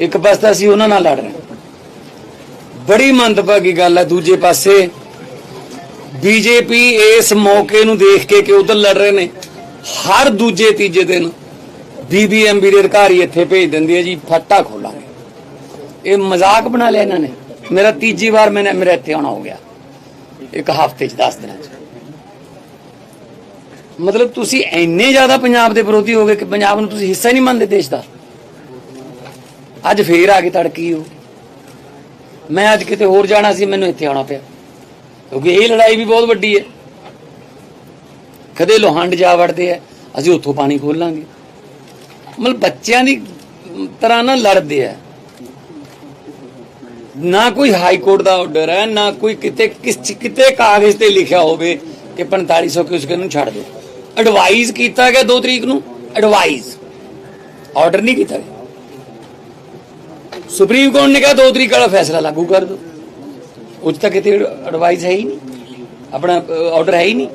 ਇੱਕ ਪਾਸੇ ਤਾਂ ਅਸੀਂ ਉਹਨਾਂ ਨਾਲ ਲੜ ਰਹੇ ਬੜੀ ਮੰਦਭਾਗੀ ਗੱਲ ਹੈ ਦੂਜੇ ਪਾਸੇ। ਬੀਜੇਪੀ ਇਸ ਮੌਕੇ ਨੂੰ ਦੇਖ ਕੇ ਕਿ ਉਧਰ ਲੜ ਰਹੇ ਨੇ। ਹਰ ਦੂਜੇ ਤੀਜੇ ਦਿਨ ਬੀਬੀਐਮਬੀ ਦੇ ਅਧਿਕਾਰੀ ਇੱਥੇ ਭੇਜ ਦਿੰਦੇ ਹੈ ਜੀ, ਫੱਟਾ ਖੋਲਾਂਗੇ। ਇਹ ਮਜ਼ਾਕ ਬਣਾ ਲਿਆ ਇਹਨਾਂ ਨੇ। ਮੇਰਾ ਤੀਜੀ ਵਾਰ ਮੈਨੇ ਮੇਰੇ ਇੱਥੇ ਆਉਣਾ ਹੋ ਗਿਆ। ਇੱਕ ਹਫ਼ਤੇ ਚ 10 ਦਿਨਾਂ ਚ। ਮਤਲਬ ਤੁਸੀਂ ਇੰਨੇ ਜ਼ਿਆਦਾ ਪੰਜਾਬ ਦੇ ਵਿਰੋਧੀ ਹੋ ਗਏ ਕਿ ਪੰਜਾਬ ਨੂੰ ਤੁਸੀਂ ਹਿੱਸਾ ਹੀ ਨਹੀਂ ਮੰਨਦੇ ਦੇਸ਼ ਦਾ। ਅੱਜ ਫੇਰ ਆ ਕੇ ਤੜਕੀ ਉਹ। ਮੈਂ ਅੱਜ ਕਿਤੇ ਹੋਰ ਜਾਣਾ ਸੀ, ਮੈਨੂੰ ਇੱਥੇ ਆਉਣਾ ਪਿਆ। ਕਿਉਂਕਿ ਇਹ ਲੜਾਈ ਵੀ ਬਹੁਤ ਵੱਡੀ ਹੈ। ਕਦੇ ਲੋਹੰਡ ਜਾ ਵੜਦੇ ਆ, ਅਸੀਂ ਉੱਥੋਂ ਪਾਣੀ ਖੋਲ ਖੋਲਾਂਗੇ। ਮਤਲਬ ਬੱਚਿਆਂ ਦੀ ਤਰ੍ਹਾਂ ਨਾ ਲੜਦੇ ਆ। ਨਾ ਕੋਈ ਹਾਈ ਕੋਰਟ ਦਾ ਆਰਡਰ ਹੈ, ਨਾ ਕੋਈ ਕਿਤੇ ਕਿਸ ਕਿਤੇ ਕਾਗਜ਼ ਤੇ ਲਿਖਿਆ ਹੋਵੇ ਕਿ 4500 ਕਿਉਂ ਨੂੰ ਛੱਡ ਦਿਓ ਐਡਵਾਈਜ਼ ਕੀਤਾ ਗਿਆ 2 ਤਰੀਕ ਨੂੰ। ਐਡਵਾਈਜ਼ ਆਰਡਰ ਨਹੀਂ ਕੀਤਾ ਗਿਆ। ਸੁਪਰੀਮ ਕੋਰਟ ਨੇ ਕਿਹਾ 2 ਤਰੀਕ ਵਾਲਾ ਫੈਸਲਾ ਲਾਗੂ ਕਰ ਦਿਓ। ਉੱਚ ਤੱਕ ਕਿਤੇ ਐਡਵਾਈਜ਼ ਹੈ ਹੀ ਨਹੀਂ। ਆਪਣਾ ਆਰਡਰ ਹੈ ਹੀ ਨਹੀਂ।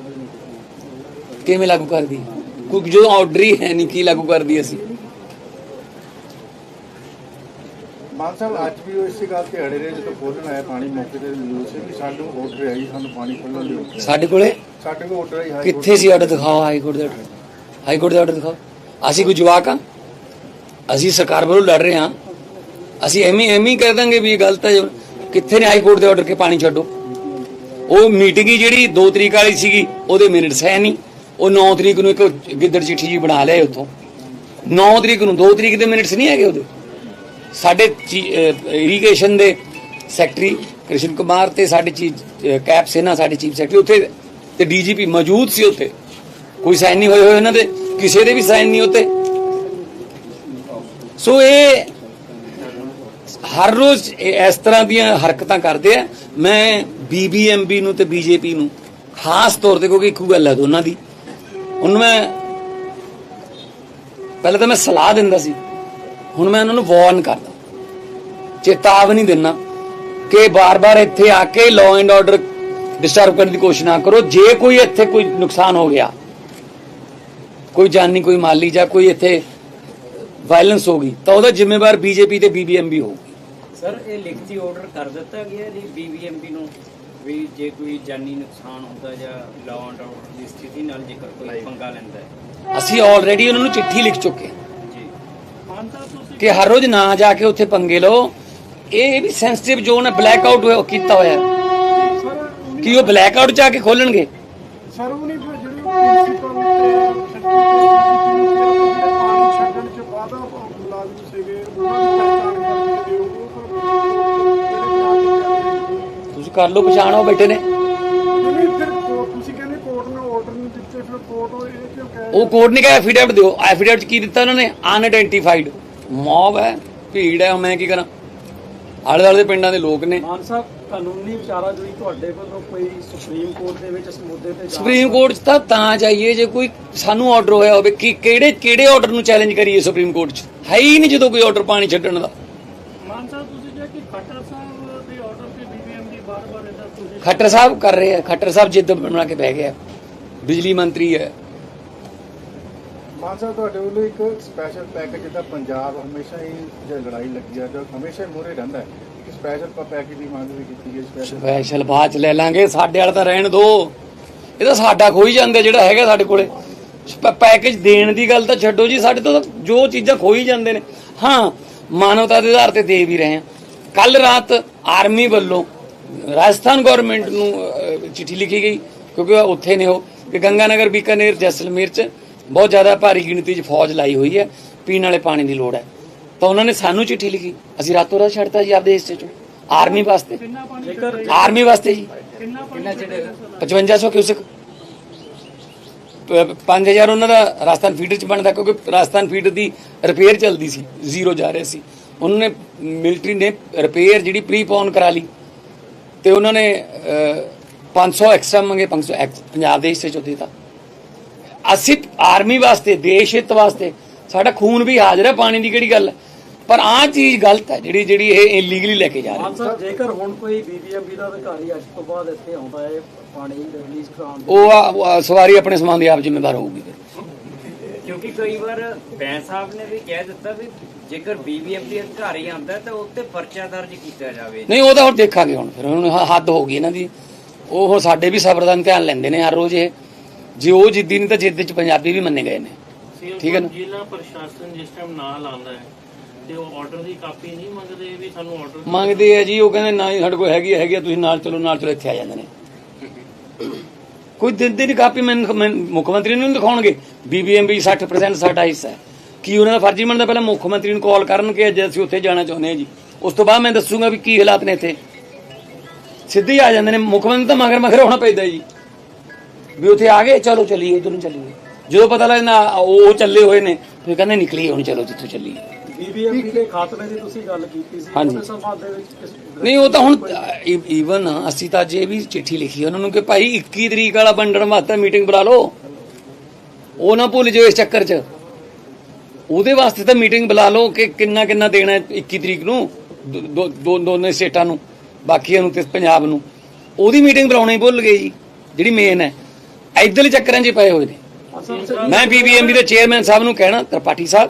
ਕਿਵੇਂ ਲਾਗੂ ਕਰ ਦੀ ਕਿਉਂਕਿ ਜਦੋਂ ਆਰਡਰ ਹੀ ਹੈ ਨਹੀਂ ਕੀ ਲਾਗੂ ਕਰਦੀ ਅਸੀਂ? ਮਾਨ ਸਾਹਿਬ ਅੱਜ ਵੀ ਉਹ ਇਸੇ ਗੱਲ ਤੇ ਅੜੇ ਰਹੇ ਜਦੋਂ ਖੋਲਣ ਆਇਆ ਪਾਣੀ ਮੌਕੇ ਤੇ ਨਿਊਜ਼ ਸੀ ਕਿ ਸਾਨੂੰ ਆਰਡਰ ਆਈ ਸਾਨੂੰ ਪਾਣੀ ਖੋਲਣ ਦੀ ਸਾਡੇ ਕੋਲੇ? ਸਾਡੇ ਕੋਲ ਆਰਡਰ ਆਈ ਹਾਈ ਕੋਰਟ ਕਿੱਥੇ ਸੀ ਆਰਡਰ ਦਿਖਾਓ ਹਾਈ ਕੋਰਟ ਦਾ ਆਰਡਰ ਹਾਈ ਕੋਰਟ ਦਾ ਆਰਡਰ ਦਿਖਾਓ। ਅਸੀਂ ਕੋਈ ਜਵਾਕ ਆ ਅਸੀਂ ਸਰਕਾਰ ਵੱਲੋਂ ਲੜ ਰਹੇ ਹਾਂ। ਅਸੀਂ ਐਵੇਂ ਐਵੇਂ ਹੀ ਕਹਿ ਦਾਂਗੇ ਵੀ ਇਹ ਗਲਤ ਹੈ ਕਿੱਥੇ ਨੇ ਹਾਈ ਕੋਰਟ ਦੇ ਆਰਡਰ ਕੇ ਪਾਣੀ ਛੱਡੋ? ਉਹ ਮੀਟਿੰਗ ਹੀ ਜਿਹੜੀ 2 ਤਰੀਕ ਵਾਲੀ ਸੀਗੀ, ਉਹਦੇ ਮਿੰਟਸ ਹੈ ਨਹੀਂ। ਉਹ 9 ਤਰੀਕ ਨੂੰ ਇੱਕ ਗਿੱਦੜ ਚਿੱਠੀ ਜੀ ਬਣਾ ਲਿਆ ਉੱਥੋਂ। 9 ਤਰੀਕ ਨੂੰ 2 ਤਰੀਕ ਦੇ ਮਿੰਟਸ ਨਹੀਂ ਹੈਗੇ ਉਹਦੇ। ਸਾਡੇ ਇਰੀਗੇਸ਼ਨ ਦੇ ਸੈਕਟਰੀ ਕ੍ਰਿਸ਼ਨ ਕੁਮਾਰ ਤੇ ਸਾਡੇ ਚੀਫ ਕੈਪ ਸੇਨਾ ਸਾਡੇ ਚੀਫ ਸੈਕਟਰੀ ਉੱਥੇ ਤੇ ਡੀਜੀਪੀ ਮੌਜੂਦ ਸੀ ਉੱਥੇ। ਕੋਈ ਸਾਈਨ ਨਹੀਂ ਹੋਏ ਹੋਏ ਉਹਨਾਂ ਦੇ। ਕਿਸੇ ਦੇ ਵੀ ਸਾਈਨ ਨਹੀਂ ਉੱਤੇ ਸੋ ਇਹ ਹਰ ਰੋਜ਼ ਇਸ ਤਰ੍ਹਾਂ ਦੀਆਂ ਹਰਕਤਾਂ ਕਰਦੇ ਆ। ਮੈਂ ਬੀਬੀਐਮਬੀ ਨੂੰ ਤੇ ਬੀਜੇਪੀ ਨੂੰ ਖਾਸ ਤੌਰ ਤੇ ਕਿਉਂਕਿ ਇੱਕੋ ਗੱਲ ਹੈ ਦੋਨਾਂ ਦੀ। ਹੁਣ ਮੈਂ ਪਹਿਲਾਂ ਤਾਂ ਮੈਂ ਸਲਾਹ ਦਿੰਦਾ ਸੀ। ਹੁਣ ਮੈਂ ਉਹਨਾਂ ਨੂੰ ਵਾਰਨ ਕਰਦਾ। ਚੇਤਾਵਨੀ ਦਿੰਦਾ ਕਿ ਬਾਰ-ਬਾਰ ਇੱਥੇ ਆ ਕੇ ਲਾਅ ਐਂਡ ਆਰਡਰ ਡਿਸਟਰਬ ਕਰਨ ਦੀ ਕੋਸ਼ਿਸ਼ ਨਾ ਕਰੋ। ਜੇ ਕੋਈ ਇੱਥੇ ਕੋਈ ਨੁਕਸਾਨ ਹੋ ਗਿਆ, ਕੋਈ ਜਾਨੀ, ਕੋਈ ਮਾਲੀ ਜਾਂ ਕੋਈ ਇੱਥੇ ਵਾਇਲੈਂਸ ਹੋ ਗਈ, ਤਾਂ ਉਹਦਾ ਜ਼ਿੰਮੇਵਾਰ ਬੀਜੇਪੀ ਤੇ ਬੀਬੀਐਮਬੀ ਹੋਊ। ਸਰ ਇਹ ਲਿਖਤੀ ਆਰਡਰ ਕਰ ਦਿੱਤਾ ਗਿਆ ਜੀ ਬੀਬੀਐਮਬੀ ਨੂੰ ਵੀ ਜੇ ਕੋਈ ਜਾਨੀ ਨੁਕਸਾਨ ਹੁੰਦਾ ਜਾਂ ਲਾਅ ਐਂਡ ਆਰਡਰ ਦੀ ਸਥਿਤੀ ਨਾਲ ਜੇਕਰ ਕੋਈ ਪੰਗਾ ਲੈਂਦਾ ਹੈ। ਅਸੀਂ ਆਲਰੇਡੀ ਉਹਨਾਂ ਨੂੰ ਚਿੱਠੀ ਲਿਖ ਚੁੱਕੇ ਹਾਂ। ਜੀ। ਕਿ ਹਰ ਰੋਜ਼ ਨਾ ਜਾ ਕੇ ਉੱਥੇ ਪੰਗੇ ਲਓ। ਇਹ ਵੀ ਸੈਂਸਿਟਿਵ ਜ਼ੋਨ ਹੈ ਬਲੈਕ ਆਊਟ ਕੀਤਾ ਹੋਇਆ। ਹੈ। ਕੀ ਉਹ ਬਲੈਕ ਆਊਟ ਜਾ ਕੇ ਖੋਲਣਗੇ? ਸਰ ਉਹ ਨਹੀਂ ਫਿਰ ਜਿਹੜੇ ਪ੍ਰਿੰਸੀਪਲ ਤੇ ਪਾਣੀ ਛੱਡਣ ਚ ਵਾਧਾ ਮੁਲਾਜ਼ਮ ਸੀਗੇ ਉਹਨਾਂ ਕਰ ਲਓ ਪਛਾਣ ਉਹ ਬੈਠੇ ਨੇ। ਨਹੀਂ ਫਿਰ ਕੋਰਟ ਤੁਸੀਂ ਕਹਿੰਦੇ ਕੋਰਟ ਨੇ ਆਰਡਰ ਨਹੀਂ ਦਿੱਤੇ ਫਿਰ ਕੋਰਟ ਉਹ ਇਹ ਕਿਉਂ ਕਹਿ ਉਹ ਕੋਰਟ ਨੇ ਕਿਹਾ ਐਫੀਡੈਵਿਟ ਦਿਓ। ਐਫੀਡੈਵਿਟ ਕੀ ਦਿੱਤਾ ਉਹਨਾਂ ਨੇ? ਅਨਆਇਡੈਂਟੀਫਾਈਡ ਮੌਬ ਹੈ ਭੀੜ ਹੈ ਮੈਂ ਕੀ ਕਰਾਂ? ਆਲੇ ਦੁਆਲੇ ਦੇ ਪਿੰਡਾਂ ਦੇ ਲੋਕ ਨੇ। ਮਾਨ ਸਾਹਿਬ ਕਾਨੂੰਨੀ ਵਿਚਾਰਾ ਜਿਹੜੀ ਤੁਹਾਡੇ ਵੱਲੋਂ ਕੋਈ ਸੁਪਰੀਮ ਕੋਰਟ ਦੇ ਵਿੱਚ ਇਸ ਮੁੱਦੇ ਤੇ ਜਾ ਸੁਪਰੀਮ ਕੋਰਟ 'ਚ ਤਾਂ ਤਾਂ ਚਾਹੀਏ ਜੇ ਕੋਈ ਸਾਨੂੰ ਆਰਡਰ ਹੋਇਆ ਹੋਵੇ ਕਿ ਕਿਹੜੇ ਕਿਹੜੇ ਆਰਡਰ ਨੂੰ ਚੈਲੰਜ ਕਰੀਏ ਸੁਪਰੀਮ ਕੋਰਟ 'ਚ? ਹੈ ਹੀ ਨਹੀਂ ਜਦੋਂ ਕੋਈ ਆਰਡਰ ਪਾਣੀ ਛੱਡਣ ਦਾ। ਮਾਨ ਸਾਹਿਬ ਤੁਸੀਂ ਜੇ ਕਿ ਖੱਟਰ ਸਾਹਿਬ ਦੇ ਆਰਡਰ ਤੇ ਬੀਬੀਐਮ ਦੀ ਬਾਰ-ਬਾਰ ਇਹਦਾ ਤੁਸੀਂ ਖੱਟਰ ਸਾਹਿਬ ਕਰ ਰਹੇ ਆ ਖੱਟਰ ਸਾਹਿਬ ਜਿੱਦ ਬਣਾ ਕੇ ਬਹਿ ਗਏ ਆ। ਬਿਜਲੀ ਮੰਤਰੀ ਹੈ। ਮਾਨ ਸਾਹਿਬ ਤੁਹਾਡੇ ਵੱਲੋਂ ਇੱਕ ਸਪੈਸ਼ਲ ਪੈਕੇਜ ਜਿਹਦਾ ਪੰਜਾਬ ਹਮੇਸ਼ਾ ਹੀ ਜੇ ਲੜਾਈ ਲੱਗੀ ਆ ਤਾਂ ਹਮੇਸ਼ਾ ਮੋਰੇ ਰਹਿੰਦਾ ਹੈ। ਕਿ ਸਪੈਸ਼ਲ ਪੈਕੇਜ ਦੀ ਮੰਗ ਵੀ ਕੀਤੀ ਗਈ ਸਪੈਸ਼ਲ ਬਾਅਦ ਚ ਲੈ ਲਾਂਗੇ ਸਾਡੇ ਵਾਲਾ ਤਾਂ ਰਹਿਣ ਦੋ। ਇਹ ਤਾਂ ਸਾਡਾ ਖੋਈ ਜਾਂਦੇ ਜਿਹੜਾ ਹੈਗਾ ਸਾਡੇ ਕੋਲੇ। ਪੈਕੇਜ ਦੇਣ ਦੀ ਗੱਲ ਤਾਂ ਛੱਡੋ ਜੀ ਸਾਡੇ ਤੋਂ ਤਾਂ ਜੋ ਚੀਜ਼ਾਂ ਖੋਈ ਜਾਂਦੇ ਨੇ। ਹਾਂ ਮਾਨਵਤਾ ਦੇ ਆਧਾਰ ਤੇ ਦੇ ਵੀ ਰਹੇ ਹਾਂ ਕੱਲ ਰਾਤ ਆਰਮੀ ਵੱਲੋਂ ਰਾਜਸਥਾਨ ਗਵਰਨਮੈਂਟ ਨੂੰ ਚਿੱਠੀ ਲਿਖੀ ਗਈ ਕਿਉਂਕਿ ਉਹ ਉੱਥੇ ਨੇ ਉਹ। ਕਿ ਗੰਗਾਨਗਰ ਬੀਕਾਨੇਰ ਜੈਸਲਮੇਰ ਚ ਬਹੁਤ ਜ਼ਿਆਦਾ ਭਾਰੀ ਗਿਣਤੀ 'ਚ ਫੌਜ ਲਾਈ ਹੋਈ ਹੈ ਪੀਣ ਵਾਲੇ ਪਾਣੀ ਦੀ ਲੋੜ ਹੈ। ਤਾਂ ਉਹਨਾਂ ਨੇ ਸਾਨੂੰ ਚਿੱਠੀ ਲਿਖੀ। ਅਸੀਂ ਰਾਤੋਂ ਰਾਤ ਛੱਡਤਾ ਜੀ ਆਪਦੇ ਹਿੱਸੇ ਚੋਂ ਆਰਮੀ ਵਾਸਤੇ। ਆਰਮੀ ਵਾਸਤੇ ਜੀ। ਕਿੰਨਾ ਪਾਣੀ 5500 ਕਿਊਸਕ। 5000 ਉਹਨਾਂ ਦਾ ਰਾਜਸਥਾਨ ਫੀਡਰ ਚ ਬਣਦਾ ਕਿਉਂਕਿ ਰਾਜਸਥਾਨ ਫੀਡਰ ਦੀ ਰਿਪੇਅਰ ਚੱਲਦੀ ਸੀ ਜ਼ੀਰੋ ਜਾ ਰਿਹਾ ਸੀ। ਉਹਨਾਂ ਨੇ ਮਿਲਟਰੀ ਨੇ ਰਿਪੇਅਰ ਜਿਹੜੀ ਪ੍ਰੀਪੋਨ ਕਰਾ ਲਈ। ਤੇ ਉਹਨਾਂ ਨੇ ਅਹ, 500 ਐਕਸਟਰਾ ਮੰਗੇ 500 ਐਕਸ- ਪੰਜਾਬ ਦੇ ਹਿੱਸੇ ਚੋਂ ਦਿੱਤਾ ਅਸੀਂ ਆਰਮੀ ਵਾਸਤੇ ਦੇਸ਼ ਹਿੱਤ ਵਾਸਤੇ ਸਾਡਾ ਖੂਨ ਵੀ ਹਾਜ਼ਰ ਹੈ ਪਾਣੀ ਦੀ ਕਿਹੜੀ ਗੱਲ ਹੈ? ਪਰ ਆਹ ਚੀਜ਼ ਗਲਤ ਹੈ ਜਿਹੜੀ ਜਿਹੜੀ ਇਹ ਇਲੀਗਲੀ ਲੈ ਕੇ ਜਾ ਰਹੇ ਮਾਨ ਸਾਹਿਬ ਜੇਕਰ ਹੁਣ ਕੋਈ ਬੀਬੀਐਮਬੀ ਦਾ ਅਧਿਕਾਰੀ ਅੱਜ ਤੋਂ ਬਾਅਦ ਇੱਥੇ ਆਉਂਦਾ ਹੈ ਪਾਣੀ ਰਿਲੀਜ਼ ਕਰਾਉਣ ਉਹ ਸਵਾਰੀ ਆਪਣੇ ਸਮਾਨ ਦੀ ਆਪ ਜ਼ਿੰਮੇਵਾਰ ਹੋਊਗੀ ਫਿਰ। ਕਿਉਂਕਿ ਕਈ ਵਾਰ ਬੈਂਸ ਸਾਹਿਬ ਨੇ ਵੀ ਕਹਿ ਦਿੱਤਾ ਵੀ ਜੇਕਰ ਬੀਬੀਐਮਪੀ ਅਧਿਕਾਰੀ ਆਉਂਦਾ ਤਾਂ ਉੱਤੇ ਪਰਚਾ ਦਰਜ ਕੀਤਾ ਜਾਵੇ। ਨਹੀਂ ਉਹ ਤਾਂ ਹੁਣ ਦੇਖਾਂਗੇ ਹੁਣ। ਫਿਰ ਹੁਣ ਹੱਦ ਹੋ ਗਈ ਇਹਨਾਂ ਦੀ। ਉਹ ਹੁਣ ਸਾਡੇ ਵੀ ਸਬਰ ਦਾ ਇਮਤਿਹਾਨ ਲੈਂਦੇ ਨੇ ਹਰ ਰੋਜ਼ ਇਹ। ਜੇ ਉਹ ਜਿੱਦੀ ਨਹੀਂ ਤਾਂ ਜਿੱਦ ਚ ਪੰਜਾਬੀ ਵੀ ਮੰਨੇ ਗਏ ਨੇ। ਠੀਕ ਹੈ ਨਾ? ਜ਼ਿਲ੍ਹਾ ਪ੍ਰਸ਼ਾਸਨ ਜਿਸ ਟਾਈਮ ਨਾਂ ਲਾਉਂਦਾ ਹੈ ਤੇ ਉਹ ਆਰਡਰ ਦੀ ਕਾਪੀ ਨਹੀਂ ਮੰਗਦੇ ਵੀ ਸਾਨੂੰ ਆਰਡਰ ਮੰਗਦੇ ਆ ਜੀ ਉਹ ਕਹਿੰਦੇ ਨਾ ਸਾਡੇ ਕੋਲ ਹੈਗੀ ਹੈਗੀ ਆ, ਤੁਸੀਂ ਨਾਲ ਚਲੋ ਨਾਲ ਚਲੋ ਇੱਥੇ ਆ ਜਾਂਦੇ ਨੇ। ਕੋਈ ਦਿੰਦੇ ਨਹੀਂ ਕਾਪੀ ਮੈਨੂੰ ਮੈਂ- ਮੁੱਖ ਮੰਤਰੀ ਨੂੰ ਨੀ ਦਿਖਾਉਣਗੇ। ਬੀਬੀਐਮਬੀ 60% ਸਾਡਾ ਹਿੱਸਾ ਹੈ। ਕੀ ਉਹਨਾਂ ਦਾ ਫਰਜ਼ੀ ਬਣਦਾ? ਪਹਿਲਾਂ ਮੁੱਖ ਮੰਤਰੀ ਨੂੰ ਕਾਲ ਕਰਨ ਕਿ ਅੱਜ ਅਸੀਂ ਉੱਥੇ ਜਾਣਾ ਚਾਹੁੰਦੇ ਹਾਂ ਜੀ। ਉਸ ਤੋਂ ਬਾਅਦ ਮੈਂ ਦੱਸੂਗਾ ਵੀ ਕੀ ਹਾਲਾਤ ਨੇ ਇੱਥੇ। ਸਿੱਧੇ ਹੀ ਆ ਜਾਂਦੇ ਨੇ। ਮੁੱਖ ਮੰਤਰੀ ਤਾਂ ਮਗਰ ਮਗਰ ਹੋਣਾ ਪੈਂਦਾ ਜੀ। ਵੀ ਉੱਥੇ ਆ ਗਏ, ਚਲੋ ਚਲੀਏ, ਇਧਰ ਨੂੰ ਚਲੀਏ। ਜਦੋਂ ਪਤਾ ਲੱਗਦਾ, ਉਹ ਚੱਲੇ ਹੋਏ ਨੇ, ਫਿਰ ਕਹਿੰਦੇ ਨਿਕਲੀਏ, ਹੁਣ ਚਲੋ ਜਿੱਥੋਂ ਚੱਲੀਏ। ਬੀਬੀਐਮਪੀ ਦੇ ਖਾਤਮੇ ਦੀ ਤੁਸੀਂ ਗੱਲ ਕੀਤੀ ਸੀ ਹਾਂਜੀ। ਉਹਦੇ ਸੰਬੰਧ ਦੇ ਵਿੱਚ ਕਿਸ ਨਹੀਂ ਉਹ ਤਾਂ ਹੁਣ ਈਵਨ ਅਸੀਂ ਤਾਂ ਜੇ ਵੀ ਚਿੱਠੀ ਲਿਖੀ ਉਹਨਾਂ ਨੂੰ ਕਿ ਭਾਈ 21 ਤਰੀਕ ਵਾਲਾ ਵੰਡਣ ਵਾਸਤੇ ਮੀਟਿੰਗ ਬੁਲਾ ਲਓ। ਉਹ ਨਾ ਭੁੱਲ ਜਾਓ ਇਸ ਚੱਕਰ 'ਚ। ਉਹਦੇ ਵਾਸਤੇ ਤਾਂ ਮੀਟਿੰਗ ਬੁਲਾ ਲਓ ਕਿ ਕਿੰਨਾ ਕਿੰਨਾ ਦੇਣਾ ਹੈ 21 ਤਰੀਕ ਨੂੰ ਦੋ- ਦੋ ਦੋ- ਦੋਨੇ ਸਟੇਟਾਂ ਨੂੰ ਬਾਕੀਆਂ ਨੂੰ ਤੇ ਪੰਜਾਬ ਨੂੰ। ਉਹਦੀ ਮੀਟਿੰਗ ਬੁਲਾਉਣਾ ਭੁੱਲ ਗਏ ਜੀ ਜਿਹੜੀ ਮੇਨ ਹੈ। ਇੱਧਰਲੇ ਚੱਕਰਾਂ 'ਚ ਹੀ ਪਏ ਹੋਏ ਨੇ। ਮੈਂ ਬੀਬੀਐਮਬੀ ਦੇ ਚੇਅਰਮੈਨ ਸਾਹਿਬ ਨੂੰ ਕਹਿਣਾ ਤ੍ਰਿਪਾਠੀ ਸਾਹਿਬ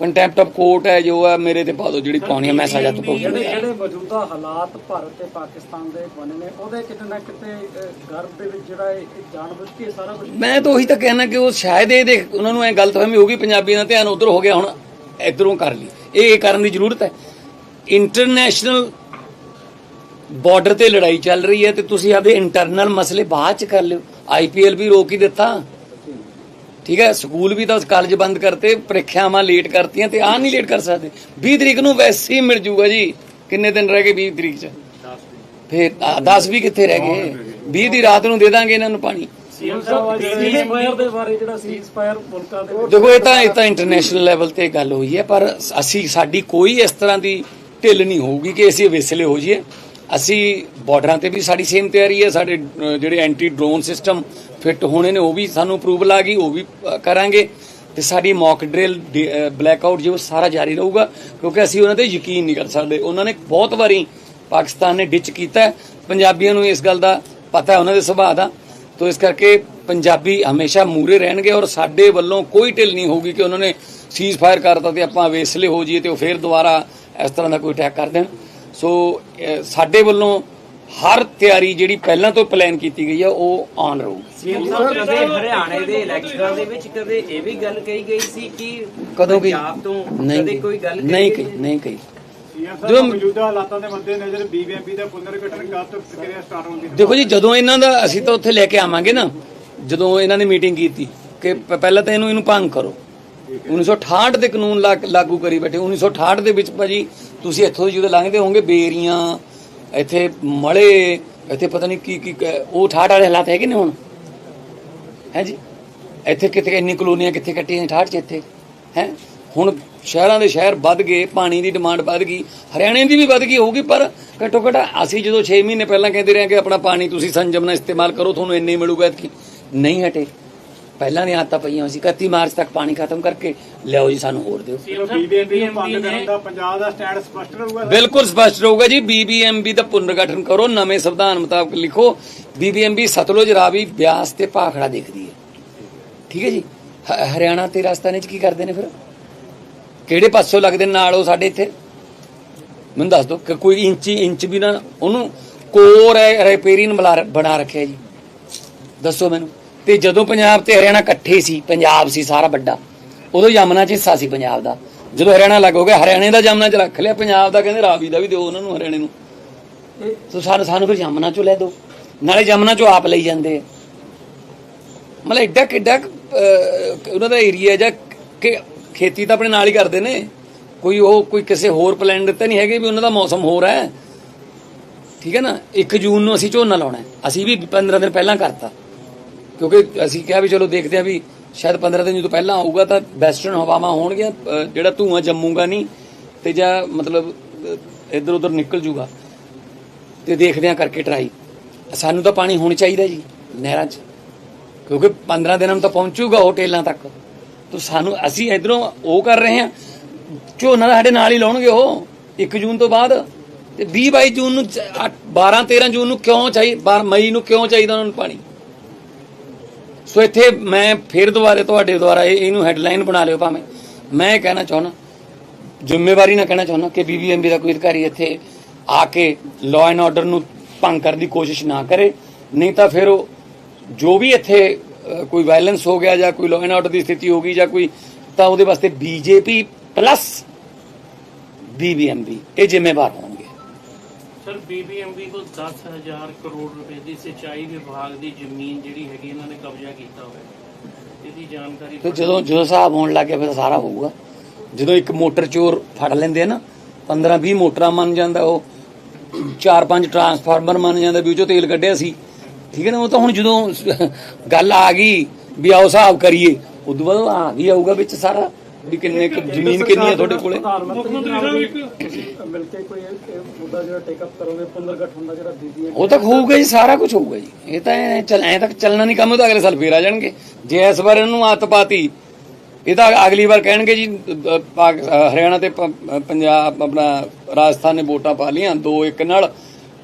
ਕੰਟੈਂਪਟ ਆਫ ਕੋਰਟ ਹੈ ਜੋ ਹੈ ਮੇਰੇ ਤੇ ਪਾ ਦਿਓ ਜਿਹੜੀ ਪਾਉਣੀ ਹੈ ਮੈਂ ਸਜ਼ਾ ਤੋਂ ਜਿਹੜੇ ਭੁਗਤਣੀ ਹੈ ਜਿਹੜੇ ਮੌਜੂਦਾ ਹਾਲਾਤ ਭਾਰਤ ਤੇ ਪਾਕਿਸਤਾਨ ਦੇ ਬਣੇ ਨੇ ਉਹਦੇ ਕਿਤੇ ਨਾ ਕਿਤੇ ਗਰਭ ਦੇ ਵਿੱਚ ਜਿਹੜਾ ਇਹ ਜਾਣਬੁੱਝ ਕੇ ਸਾਰਾ ਕੁਝ ਮੈਂ ਤਾਂ ਉਹੀ ਤਾਂ ਕਹਿਣਾ ਕਿ ਉਹ ਸ਼ਾਇਦ ਇਹ ਦੇਖ ਉਹਨਾਂ ਨੂੰ ਇਹ ਗਲਤਫਹਿਮੀ ਹੋ ਗਈ ਪੰਜਾਬੀਆਂ ਦਾ ਧਿਆਨ ਉਧਰ ਹੋ ਗਿਆ ਹੁਣ ਇਧਰੋਂ ਕਰ ਲਈ। ਇਹ ਇਹ ਕਰਨ ਦੀ ਜ਼ਰੂਰਤ ਹੈ। ਇੰਟਰਨੈਸ਼ਨਲ ਬਾਰਡਰ ਤੇ ਲੜਾਈ ਚੱਲ ਰਹੀ ਹੈ ਤੇ ਤੁਸੀਂ ਆਪਦੇ ਇੰਟਰਨਲ ਮਸਲੇ ਬਾਅਦ ਚ ਕਰ ਲਿਓ। ਆਈਪੀਐਲ ਵੀ ਰੋਕ ਹੀ ਦਿੱਤਾ। ਠੀਕ ਹੈ? ਸਕੂਲ ਵੀ ਤਾਂ ਕਾਲਜ ਬੰਦ ਕਰਤੇ ਪ੍ਰੀਖਿਆਵਾਂ ਲੇਟ ਕਰਤੀਆਂ ਤੇ ਆ ਨਹੀਂ ਲੇਟ ਕਰ ਸਕਦੇ। 20 ਤਰੀਕ ਨੂੰ ਵੈਸੇ ਹੀ ਮਿਲ ਜੂਗਾ ਜੀ। ਕਿੰਨੇ ਦਿਨ ਰਹਿ ਗਏ 20 ਤਰੀਕ ਚ? ਫਿਰ 10 ਵੀ ਕਿੱਥੇ ਰਹਿ ਗਏ? 20 ਦੀ ਰਾਤ ਨੂੰ ਦੇ ਦਾਂਗੇ ਇਹਨਾਂ ਨੂੰ ਪਾਣੀ। ਦੇਖੋ ਇਹ ਤਾਂ ਇਹ ਤਾਂ ਇੰਟਰਨੈਸ਼ਨਲ ਲੈਵਲ ਤੇ ਗੱਲ ਹੋਈ ਹੈ ਪਰ ਅਸੀਂ ਸਾਡੀ ਕੋਈ ਇਸ ਤਰ੍ਹਾਂ ਦੀ ਢਿੱਲ ਨਹੀਂ ਹੋਊਗੀ ਕਿ ਅਸੀਂ ਵਿਸਲੇ ਹੋ ਜਾਈਏ। ਅਸੀਂ ਬਾਰਡਰਾਂ ਤੇ ਵੀ ਸਾਡੀ ਸੇਮ ਤਿਆਰੀ ਹੈ, ਸਾਡੇ ਜਿਹੜੇ ਐਂਟੀ ਡਰੋਨ ਸਿਸਟਮ ਫਿੱਟ ਹੋਣੇ ਨੇ, ਉਹ ਵੀ ਸਾਨੂੰ ਅਪਰੂਵਲ ਆ ਗਈ, ਉਹ ਵੀ ਕਰਾਂਗੇ। ਤੇ ਸਾਡੀ ਮੌਕ ਬਲੈਕ ਆਊਟ ਜੋ ਸਾਰਾ ਜਾਰੀ ਰਹੂਗਾ, ਕਿਉਂਕਿ ਅਸੀਂ ਉਹਨਾਂ ਤੇ ਯਕੀਨ ਨਹੀਂ ਕਰ ਸਕਦੇ। ਉਹਨਾਂ ਨੇ ਬਹੁਤ ਵਾਰੀ ਪਾਕਿਸਤਾਨ ਨੇ ਡਿਚ ਕੀਤਾ ਪੰਜਾਬੀਆਂ ਨੂੰ ਇਸ ਗੱਲ ਦਾ ਪਤਾ ਹੈ, ਉਹਨਾਂ ਦੇ ਸੁਭਾਅ ਦਾ। ਤੋ ਇਸ ਕਰਕੇ ਪੰਜਾਬੀ ਹਮੇਸ਼ਾ ਮੂਰੇ ਰਹਿਣਗੇ ਔਰ ਸਾਡੇ ਵੱਲੋਂ ਕੋਈ ਢਿੱਲ ਨਹੀਂ ਹੋਊਗੀ ਕਿ ਉਹਨਾਂ ਨੇ ਸੀਜ਼ ਫਾਇਰ ਕਰਤਾ ਤੇ ਆਪਾਂ ਵੇਸਲੇ ਹੋ ਜਾਈਏ ਤੇ ਉਹ ਫੇਰ ਦੁਬਾਰਾ ਇਸ ਤਰ੍ਹਾਂ ਦਾ ਕੋਈ ਅਟੈਕ ਕਰ ਦੇਣ। ਸੋ ਸਾਡੇ ਵੱਲੋਂ ਹਰ ਤਿਆਰੀ ਜਿਹੜੀ ਪਹਿਲਾਂ ਤੋਂ ਪਲਾਨ ਕੀਤੀ ਗਈ ਹੈ ਉਹ ਆਨ ਰਹੂਗੀ। ਸੀਐਮ ਸਾਹਿਬ ਕਦੇ ਹਰਿਆਣੇ ਦੇ ਇਲੈਕਸ਼ਨਾਂ ਦੇ ਵਿੱਚ ਕਦੇ ਇਹ ਵੀ ਗੱਲ ਕਹੀ ਗਈ ਸੀ ਕਿ ਕਦੋਂ ਗਈ ਪੰਜਾਬ ਤੋਂ ਨਹੀਂ ਕਦੇ ਕਹੀ, ਕੋਈ ਗੱਲ ਨਹੀਂ ਕਹੀ ਕਹੀ ਨਹੀਂ ਕਹੀ। ਸੀਐਮ ਜਦੋਂ- ਸਾਹਿਬ ਮੌਜੂਦਾ ਹਾਲਾਤਾਂ ਦੇ ਮੱਦੇਨਜ਼ਰ ਬੀਬੀਐਮਪੀ ਦਾ ਪੁਨਰਗਠਨ ਕਦ ਤੱਕ ਪ੍ਰਕਿਰਿਆ ਸਟਾਰਟ ਹੋਣ ਦੀ ਦੇਖੋ ਜੀ ਜਦੋਂ ਇਹਨਾਂ ਦਾ ਅਸੀਂ ਤਾਂ ਉੱਥੇ ਲੈ ਕੇ ਆਵਾਂਗੇ ਨਾ ਜਦੋਂ ਇਹਨਾਂ ਨੇ ਮੀਟਿੰਗ ਕੀਤੀ ਕਿ ਪਹਿਲਾਂ ਤਾਂ ਇਹਨੂੰ ਇਹਨੂੰ ਭੰਗ ਕਰੋ। 1968 ਦੇ ਕਾਨੂੰਨ ਲਾ- ਲਾਗੂ ਕਰੀ ਬੈਠੇ 1968 ਦੇ ਵਿੱਚ ਭਾਜੀ ਤੁਸੀਂ ਇੱਥੋਂ ਦੀ ਜਦੋਂ ਲੰਘਦੇ ਹੋਵੋਗੇ, ਬੇਰੀਆਂ, ਇੱਥੇ ਮਲੇ, ਇੱਥੇ ਪਤਾ ਨਹੀਂ ਕੀ ਕੀ ਉਹ 68 ਵਾਲੇ ਹਾਲਾਤ ਹੈਗੇ ਨੇ ਹੁਣ? ਹੈ ਜੀ? ਇੱਥੇ ਕਿਤੇ ਇੰਨੀ ਕਲੋਨੀਆਂ ਕਿੱਥੇ ਕੱਟੀਆਂ 68 ਚ ਇੱਥੇ? ਹੈ? ਹੁਣ ਸ਼ਹਿਰਾਂ ਦੇ ਸ਼ਹਿਰ ਵੱਧ ਗਏ, ਪਾਣੀ ਦੀ ਡਿਮਾਂਡ ਵੱਧ ਗਈ, ਹਰਿਆਣੇ ਦੀ ਵੀ ਵੱਧ ਗਈ ਹੋਊਗੀ, ਪਰ ਘੱਟੋ ਘੱਟ ਅਸੀਂ ਜਦੋਂ 6 ਮਹੀਨੇ ਪਹਿਲਾਂ ਕਹਿੰਦੇ ਰਹੇ ਕਿ ਆਪਣਾ ਪਾਣੀ ਤੁਸੀਂ ਸੰਜਮ ਨਾਲ ਇਸਤੇਮਾਲ ਕਰੋ, ਤੁਹਾਨੂੰ ਇੰਨੇ ਹੀ ਮਿਲੂਗਾ ਕਿ ਨਹੀਂ ਹਟੇ। ਪਹਿਲਾਂ ਦੀਆਂ ਆਦਤਾਂ ਪਈਆਂ ਸੀ 31 ਮਾਰਚ ਤੱਕ ਪਾਣੀ ਖਤਮ ਕਰਕੇ ਲਿਆਓ ਜੀ ਸਾਨੂੰ ਹੋਰ ਦਿਓ। ਬੀਬੀਐਮਪੀ ਨੂੰ ਬੰਦ ਕਰਨ ਦਾ ਪੰਜਾਬ ਦਾ ਸਟੈਂਡ ਸਪਸ਼ਟ ਰਹੂਗਾ ਬਿਲਕੁਲ ਸਪਸ਼ਟ ਰਹੂਗਾ ਜੀ ਬੀਬੀਐਮਬੀ ਦਾ ਪੁਨਰਗਠਨ ਕਰੋ ਨਵੇਂ ਸੰਵਿਧਾਨ ਮੁਤਾਬਕ ਲਿਖੋ। ਬੀਬੀਐਮਬੀ ਸਤਲੁਜ ਰਾਵੀ ਬਿਆਸ ਤੇ ਭਾਖੜਾ ਦੇਖਦੀ ਹੈ। ਠੀਕ ਹੈ ਜੀ? ਹਰਿਆਣਾ ਤੇ ਰਾਜਸਥਾਨ ਚ ਕੀ ਕਰਦੇ ਨੇ ਫਿਰ? ਕਿਹੜੇ ਪਾਸੋਂ ਲੱਗਦੇ ਨੇ ਨਾਲ ਉਹ ਸਾਡੇ ਇੱਥੇ? ਮੈਨੂੰ ਦੱਸ ਦਿਓ ਕਿ ਕੋਈ ਇੰਚੀ ਇੰਚ ਵੀ ਨਾ ਉਹਨੂੰ ਕੋਰ ਰਿਪੇਰੀਨ ਬਣਾ ਰੱਖਿਆ ਜੀ। ਦੱਸੋ ਮੈਨੂੰ। ਤੇ ਜਦੋਂ ਪੰਜਾਬ ਤੇ ਹਰਿਆਣਾ ਇਕੱਠੇ ਸੀ, ਪੰਜਾਬ ਸੀ ਸਾਰਾ ਵੱਡਾ, ਉਦੋਂ ਯਮਨਾ ਚ ਹਿੱਸਾ ਸੀ ਪੰਜਾਬ ਦਾ। ਜਦੋਂ ਹਰਿਆਣਾ ਲੱਗ ਹੋ ਗਿਆ, ਹਰਿਆਣੇ ਦਾ ਯਮਨਾ ਚ ਰੱਖ ਲਿਆ, ਪੰਜਾਬ ਦਾ ਕਹਿੰਦੇ ਰਾਵੀ ਦਾ ਵੀ ਦਿਓ ਉਹਨਾਂ ਨੂੰ, ਹਰਿਆਣੇ ਨੂੰ। ਸੋ ਸਾਨੂੰ ਸਾਨੂੰ ਫਿਰ ਯਮਨਾ ਚੋਂ ਲੈ ਦਿਓ ਨਾਲੇ ਯਮਨਾ ਚੋਂ ਆਪ ਲਈ ਜਾਂਦੇ ਮਤਲਬ ਐਡਾ ਕਿੱਡਾ ਉਹਨਾਂ ਦਾ ਏਰੀਆ ਜਾਂ ਕਿ ਖੇਤੀ ਤਾਂ ਆਪਣੇ ਨਾਲ ਹੀ ਕਰਦੇ ਨੇ। ਕੋਈ ਉਹ, ਕੋਈ ਕਿਸੇ ਹੋਰ ਪਲਾਨ ਤਾਂ ਨਹੀਂ ਹੈਗੇ ਵੀ ਉਹਨਾਂ ਦਾ ਮੌਸਮ ਹੋਰ ਹੈ। ਠੀਕ ਹੈ ਨਾ? 1 ਜੂਨ ਨੂੰ ਅਸੀਂ ਝੋਨਾ ਲਾਉਣਾ ਅਸੀਂ ਵੀ 15 ਦਿਨ ਪਹਿਲਾਂ ਕਰਤਾ। ਕਿਉਂਕਿ ਅਸੀਂ ਕਿਹਾ ਵੀ ਚਲੋ ਦੇਖਦੇ ਆ ਵੀ ਸ਼ਾਇਦ 15 ਦਿਨ ਜਦੋਂ ਪਹਿਲਾਂ ਆਊਗਾ ਤਾਂ ਵੈਸਟਰਨ ਹਵਾਵਾਂ ਹੋਣਗੀਆਂ ਜਿਹੜਾ ਧੂਆਂ ਜੰਮੂਗਾ ਨਹੀਂ ਤੇ ਜਾਂ ਮਤਲਬ ਇੱਧਰ ਉੱਧਰ ਨਿਕਲ ਜੂਗਾ। ਤੇ ਦੇਖਦੇ ਆ ਕਰਕੇ ਟਰਾਈ ਸਾਨੂੰ ਤਾਂ ਪਾਣੀ ਹੁਣ ਚਾਹੀਦਾ ਜੀ, ਨਹਿਰਾਂ 'ਚ। ਕਿਉਂਕਿ 15 ਦਿਨਾਂ ਨੂੰ ਤਾਂ ਪਹੁੰਚੂਗਾ ਉਹ ਟੇਲਾਂ ਤੱਕ। ਤਾਂ ਸਾਨੂੰ, ਅਸੀਂ ਇਧਰੋਂ ਉਹ ਕਰ ਰਹੇ ਹਾਂ, ਝੋਨਾ ਤਾਂ ਸਾਡੇ ਨਾਲ ਹੀ ਲਾਉਣਗੇ ਉਹ 1 ਜੂਨ ਤੋਂ ਬਾਅਦ। ਤੇ 20 22 ਜੂਨ ਨੂੰ 12 13 ਜੂਨ ਨੂੰ ਕਿਉਂ ਚਾਹੀ 12 ਮਈ ਨੂੰ ਕਿਉਂ ਚਾਹੀਦਾ ਉਹਨਾਂ ਨੂੰ ਪਾਣੀ? ਸੋ ਇੱਥੇ ਮੈਂ ਫਿਰ ਦੁਬਾਰੇ ਤੁਹਾਡੇ ਦੁਆਰਾ ਇਹ- ਇਹਨੂੰ ਹੈਡਲਾਈਨ ਬਣਾ ਲਿਓ ਭਾਵੇਂ। ਮੈਂ ਇਹ ਕਹਿਣਾ ਚਾਹੁੰਦਾ, ਜ਼ਿੰਮੇਵਾਰੀ ਨਾਲ ਕਹਿਣਾ ਚਾਹੁੰਦਾ ਕਿ ਬੀਬੀਐਮਬੀ ਦਾ ਕੋਈ ਅਧਿਕਾਰੀ ਇੱਥੇ ਆ ਕੇ ਲਾਅ ਐਂਡ ਆਰਡਰ ਨੂੰ ਭੰਗ ਕਰਨ ਦੀ ਕੋਸ਼ਿਸ਼ ਨਾ ਕਰੇ। ਨਹੀਂ ਤਾਂ ਫਿਰ ਉਹ ਜੋ ਵੀ ਇੱਥੇ ਕੋਈ ਵਾਇਲੈਂਸ ਹੋ ਗਿਆ ਜਾਂ ਕੋਈ ਲਾਅ ਐਂਡ ਆਰਡਰ ਦੀ ਸਥਿਤੀ ਹੋ ਗਈ ਜਾਂ ਕੋਈ, ਤਾਂ ਉਹਦੇ ਵਾਸਤੇ ਬੀਜੇਪੀ ਪਲੱਸ ਬੀਬੀਐਮਬੀ ਇਹ ਜ਼ਿੰਮੇਵਾਰ ਹੋਣ। ਸਰ ਬੀਬੀਐਮਬੀ ਕੋਲ 10000 ਕਰੋੜ ਰੁਪਏ ਦੀ ਸਿੰਚਾਈ ਵਿਭਾਗ ਦੀ ਜ਼ਮੀਨ ਜਿਹੜੀ ਹੈਗੀ ਇਹਨਾਂ ਨੇ ਕਬਜ਼ਾ ਕੀਤਾ ਹੋਇਆ। ਇਹਦੀ ਜਾਣਕਾਰੀ ਤੇ ਜਦੋਂ ਜਦੋਂ ਹਿਸਾਬ ਹੋਣ ਲੱਗ ਗਿਆ ਫਿਰ ਸਾਰਾ ਹੋਊਗਾ। ਜਦੋਂ ਇੱਕ ਮੋਟਰ ਚੋਰ ਫੜ ਲੈਂਦੇ ਆ ਨਾ 15 20 ਮੋਟਰਾਂ ਮੰਨ ਜਾਂਦਾ ਉਹ, ਚਾਰ ਪੰਜ ਟਰਾਂਸਫਾਰਮਰ ਮੰਨ ਜਾਂਦਾ ਵੀ ਉਹ ਚੋਂ ਤੇਲ ਕੱਢਿਆ ਸੀ। ਠੀਕ ਹੈ ਨਾ, ਉਹ ਤਾਂ ਹੁਣ ਜਦੋਂ ਗੱਲ ਆ ਗਈ ਵੀ ਆਓ ਹਿਸਾਬ ਕਰੀਏ, ਉਦੋਂ ਬਾਅਦ ਆ ਵੀ ਆਊਗਾ ਵਿੱਚ ਸਾਰਾ। ਵੀ ਕਿੰਨੇ ਕੁ ਜ਼ਮੀਨ ਕਿੰਨੀ ਹੈ ਤੁਹਾਡੇ ਕੋਲੇ? ਮੁੱਖ ਮੰਤਰੀ ਸਾਹਿਬ ਇੱਕ ਮਿਲ ਕੇ ਕੋਈ ਮੁੱਦਾ ਜਿਹੜਾ ਟੇਕ ਅਪ ਕਰੋਗੇ ਪੁਨਰਗਠਨ ਦਾ ਜਿਹੜਾ ਬੀਬੀਐਮ ਉਹ ਤਾਂ ਹੋਊਗਾ ਜੀ ਸਾਰਾ ਕੁਝ ਹੋਊਗਾ ਜੀ। ਇਹ ਤਾਂ ਐਂ ਚੱਲ ਐ ਤੱਕ ਚੱਲਣਾ ਨਹੀਂ ਕੰਮ ਉਹ ਤਾਂ ਅਗਲੇ ਸਾਲ ਫੇਰ ਆ ਜਾਣਗੇ। ਜੇ ਇਸ ਵਾਰ ਇਹਨੂੰ ਆਤ ਪਾਤੀ ਇਹ ਤਾਂ ਅਗਲੀ ਵਾਰ ਕਹਿਣਗੇ ਜੀ ਹਰਿਆਣਾ ਤੇ ਪੰਜਾਬ ਆਪਣਾ ਰਾਜਸਥਾਨ ਨੇ ਵੋਟਾਂ ਪਾ ਲੀਆਂ ਦੋ ਇੱਕ ਨਾਲ।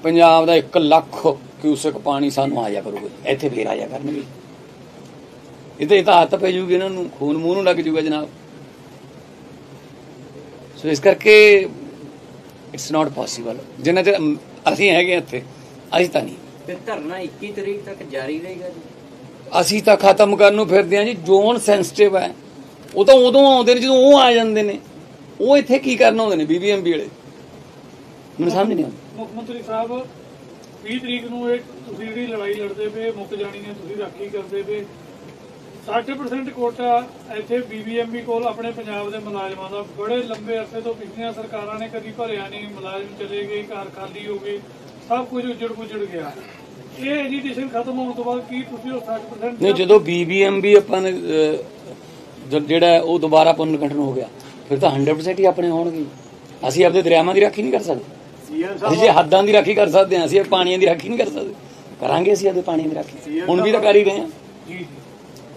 ਪੰਜਾਬ ਦਾ 1 ਲੱਖ ਕਿਊਸਕ ਪਾਣੀ ਸਾਨੂੰ ਆ ਜਾ ਕਰੂਗਾ ਇੱਥੇ ਫੇਰ ਆ ਜਾ ਕਰਨਗੇ। ਇਹ ਤਾਂ ਇਹ ਤਾਂ ਆਦਤ ਪੈ ਜੂਗੀ ਇਹਨਾਂ ਨੂੰ ਖੂਨ ਮੂੰਹ ਨੂੰ ਲੱਗ ਜੂਗਾ ਜਨਾਬ। ਸੋ ਇਸ ਕਰਕੇ ਇਟਸ ਨਾਟ ਪੋਸੀਬਲ ਜਿੰਨਾ ਚਿਰ ਅਸੀਂ ਹੈਗੇ ਇੱਥੇ ਅਸੀਂ ਤਾਂ ਨਹੀਂ। ਤੇ ਧਰਨਾ 21 ਤਰੀਕ ਤੱਕ ਜਾਰੀ ਰਹੇਗਾ ਜੀ? ਅਸੀਂ ਤਾਂ ਖਤਮ ਕਰਨ ਨੂੰ ਫਿਰਦੇ ਹਾਂ ਜੀ ਜ਼ੋਨ ਸੈਂਸਿਟਿਵ ਹੈ। ਉਹ ਤਾਂ ਉਦੋਂ ਆਉਂਦੇ ਨੇ ਜਦੋਂ ਉਹ ਆ ਜਾਂਦੇ ਨੇ। ਉਹ ਇੱਥੇ ਕੀ ਕਰਨ ਆਉਂਦੇ ਨੇ ਬੀਬੀਐਮਬੀ ਵਾਲੇ? ਮੈਨੂੰ ਸਮਝ ਨਹੀਂ ਆਉਂਦੀ। ਮੁੱਖ ਮੰਤਰੀ ਸਾਹਿਬ 20 ਤਰੀਕ ਨੂੰ ਇਹ ਤੁਸੀਂ ਜਿਹੜੀ ਲੜਾਈ ਲੜਦੇ ਪਏ ਮੁੱਕ ਜਾਣੀ ਨੇ ਤੁਸੀਂ ਰਾਖੀ ਕਰਦੇ ਪਏ। 60% ਕੋਟਾ ਇੱਥੇ ਬੀਬੀਐਮਬੀ ਕੋਲ ਆਪਣੇ ਪੰਜਾਬ ਦੇ ਮੁਲਾਜ਼ਮਾਂ ਦਾ ਬੜੇ ਲੰਬੇ ਅਰਸੇ ਤੋਂ ਪਿਛਲੀਆਂ ਸਰਕਾਰਾਂ ਨੇ ਕਦੀ ਭਰਿਆ ਨਹੀਂ ਮੁਲਾਜ਼ਮ ਚਲੇ ਗਏ ਘਰ ਖਾਲੀ ਹੋ ਗਏ ਸਭ ਕੁਝ ਉਜੜ ਪੁਜੜ ਗਿਆ। ਇਹ ਐਜੀਟੇਸ਼ਨ ਖਤਮ ਹੋਣ ਤੋਂ ਬਾਅਦ ਕੀ ਤੁਸੀਂ ਉਹ 60% ਨਹੀਂ ਜਦੋਂ ਬੀਬੀਐਮਬੀ ਆਪਾਂ ਨੇ ਜ- ਜਿਹੜਾ ਉਹ ਦੁਬਾਰਾ ਪੁਨਰਗਠਨ ਹੋ ਗਿਆ ਫਿਰ ਤਾਂ 100% ਹੀ ਆਪਣੇ ਹੋਣਗੇ। ਅਸੀਂ ਆਪਣੇ ਦਰਿਆਵਾਂ ਦੀ ਰਾਖੀ ਨਹੀਂ ਕਰ ਸਕਦੇ। ਸੀਐਮ ਅਸੀਂ ਜੇ ਹੱਦਾਂ ਦੀ ਰਾਖੀ ਕਰ ਸਕਦੇ ਹਾਂ ਅਸੀਂ ਪਾਣੀਆਂ ਦੀ ਰਾਖੀ ਨਹੀਂ ਕਰ ਸਕਦੇ। ਕਰਾਂਗੇ ਅਸੀਂ ਆਪਣੇ ਪਾਣੀਆਂ ਦੀ ਰਾਖੀ। ਹੁਣ ਵੀ ਤਾਂ ਕਰ ਹੀ ਰਹੇ ਹਾਂ।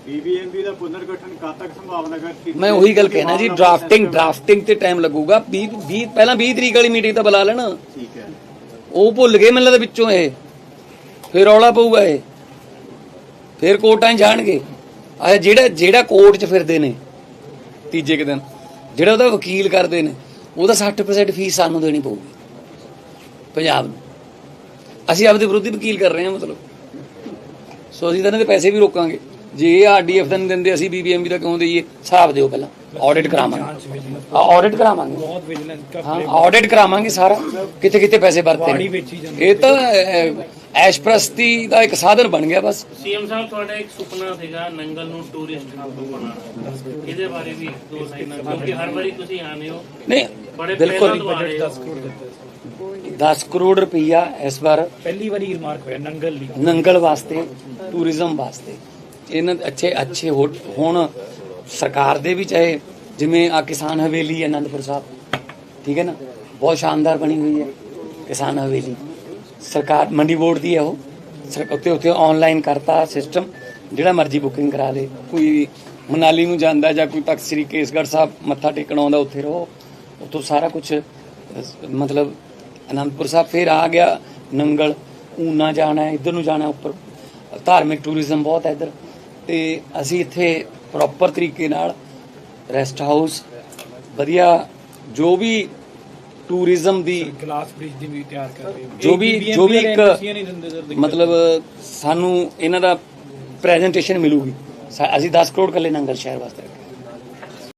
ਬੀਬੀਐਮਬੀ ਦਾ ਪੁਨਰਗਠਨ ਕਦ ਤੱਕ ਸੰਭਾਵਨਾ ਕਰ ਮੈਂ ਉਹੀ ਗੱਲ ਕਹਿਣਾ ਜੀ ਡਰਾਫਟਿੰਗ ਡਰਾਫਟਿੰਗ ਤੇ ਟਾਈਮ ਲੱਗੂਗਾ। 20 20 ਪਹਿਲਾਂ 20 ਤਰੀਕ ਵਾਲੀ ਮੀਟਿੰਗ ਤਾਂ ਬੁਲਾ ਲੈਣ। ਠੀਕ ਹੈ। ਉਹ ਭੁੱਲ ਗਏ ਮੈਨੂੰ ਲੱਗਦਾ ਵਿੱਚੋਂ ਇਹ। ਫਿਰ ਰੌਲਾ ਪਊਗਾ ਇਹ। ਫਿਰ ਕੋਰਟਾਂ 'ਚ ਜਾਣਗੇ। ਆ ਜਿਹੜਾ ਜਿਹੜਾ ਕੋਰਟ 'ਚ ਫਿਰਦੇ ਨੇ ਤੀਜੇ ਕੁ ਦਿਨ ਜਿਹੜਾ ਉਹਦਾ ਵਕੀਲ ਕਰਦੇ ਨੇ ਉਹਦਾ 60% ਫੀਸ ਸਾਨੂੰ ਦੇਣੀ ਪਊਗੀ। ਪੰਜਾਬ ਨੂੰ। ਅਸੀਂ ਆਪਦੇ ਵਿਰੋਧੀ ਵਕੀਲ ਕਰ ਰਹੇ ਹਾਂ ਮਤਲਬ। ਸੋ ਅਸੀਂ ਤਾਂ ਇਹਨਾਂ ਦੇ ਪੈਸੇ ਵੀ ਰੋਕਾਂਗੇ। ਜੇ ਇਹ ਆਰਡੀਐਫ ਦਾ ਨਹੀਂ ਦਿੰਦੇ ਅਸੀਂ ਬੀਬੀਐਮਬੀ ਦਾ ਕਿਉਂ ਦਈਏ? ਹਿਸਾਬ ਦਿਓ ਪਹਿਲਾਂ। ਆਡਿਟ ਕਰਾਵਾਂਗੇ। ਆਡਿਟ ਕਰਾਵਾਂਗੇ। ਬਹੁਤ ਵਿਜੀਲੈਂਸ ਹਾਂ ਆਡਿਟ ਕਰਾਵਾਂਗੇ ਸਾਰਾ। ਕਿੱਥੇ ਕਿੱਥੇ ਪੈਸੇ ਵਰਤੇ ਨੇ। ਇਹ ਤਾਂ ਐਸ਼ਪ੍ਰਸਤੀ ਦਾ ਇੱਕ ਸਾਧਨ ਬਣ ਗਿਆ ਬਸ। ਸੀਐਮ ਸਾਹਿਬ ਤੁਹਾਡਾ ਇੱਕ ਸੁਪਨਾ ਸੀਗਾ ਨੰਗਲ ਨੂੰ ਟੂਰਿਸਟ ਹੱਬ ਬਣਾਉਣਾ। ਇਹਦੇ ਬਾਰੇ ਵੀ ਦੋ ਲਾਈਨਾਂ ਕਿਉਂਕਿ ਹਰ ਵਾਰੀ ਤੁਸੀਂ ਆਨੇ ਹੋ। ਨਹੀਂ ਬੜੇ ਬਿਲਕੁਲ ਪਹਿਲਾਂ ਤੋਂ ਆ ਰਹੇ ਹੋ। 10 ਕਰੋੜ ਰੁਪਈਆ ਇਸ ਵਾਰ ਪਹਿਲੀ ਵਾਰੀ ਰਿਮਾਰਕ ਹੋਇਆ ਨੰਗਲ ਲਈ। ਨੰਗਲ ਵਾਸਤੇ ਟੂਰਿਜ਼ਮ ਵਾਸਤੇ। ਇਹਨਾਂ ਅੱਛੇ ਅੱਛੇ ਹੋ- ਹੁਣ ਸਰਕਾਰ ਦੇ ਵੀ ਚਾਹੇ, ਜਿਵੇਂ ਆ ਕਿਸਾਨ ਹਵੇਲੀ ਆਨੰਦਪੁਰ ਸਾਹਿਬ। ਠੀਕ ਹੈ ਨਾ? ਬਹੁਤ ਸ਼ਾਨਦਾਰ ਬਣੀ ਹੋਈ ਹੈ ਕਿਸਾਨ ਹਵੇਲੀ। ਸਰਕਾਰ, ਮੰਡੀ ਬੋਰਡ ਦੀ ਹੈ ਉਹ। ਸਰ- ਉੱਤੇ ਉੱਤੇ ਆਨਲਾਈਨ ਕਰਤਾ ਸਿਸਟਮ ਜਿਹੜਾ ਮਰਜ਼ੀ ਬੁਕਿੰਗ ਕਰਾ ਲੇ। ਕੋਈ ਮਨਾਲੀ ਨੂੰ ਜਾਂਦਾ ਜਾਂ ਕੋਈ ਤਖਤ ਸ੍ਰੀ ਕੇਸਗੜ੍ਹ ਸਾਹਿਬ ਮੱਥਾ ਟੇਕਣ ਆਉਂਦਾ, ਉੱਥੇ ਰਹੋ। ਉੱਥੋਂ ਸਾਰਾ ਕੁਝ ਮਤਲਬ ਅਨੰਦਪੁਰ ਸਾਹਿਬ ਫਿਰ ਆ ਗਿਆ ਨੰਗਲ। ਊਨਾ ਜਾਣਾ ਇੱਧਰ ਨੂੰ ਜਾਣਾ ਉੱਪਰ। ਧਾਰਮਿਕ ਟੂਰਿਜ਼ਮ ਬਹੁਤ ਹੈ ਇੱਧਰ। ਤੇ ਅਸੀਂ ਇੱਥੇ ਪ੍ਰੋਪਰ ਤਰੀਕੇ ਨਾਲ ਰੈਸਟ ਹਾਊਸ ਵਧੀਆ ਜੋ ਵੀ ਟੂਰਿਜ਼ਮ ਦੀ ਗਲਾਸ ਬ੍ਰਿਜ ਦੀ ਵੀ ਤਿਆਰ ਕਰ ਰਹੇ ਜੋ ਵੀ ਜੋ ਵੀ ਇੱਕ ਮਤਲਬ ਸਾਨੂੰ ਇਹਨਾਂ ਦਾ ਪ੍ਰੈਜੈਂਟੇਸ਼ਨ ਮਿਲੂਗੀ। ਅਸੀਂ 10 ਕਰੋੜ ਕੱਲੇ ਨੰਗਲ ਸ਼ਹਿਰ ਵਾਸਤੇ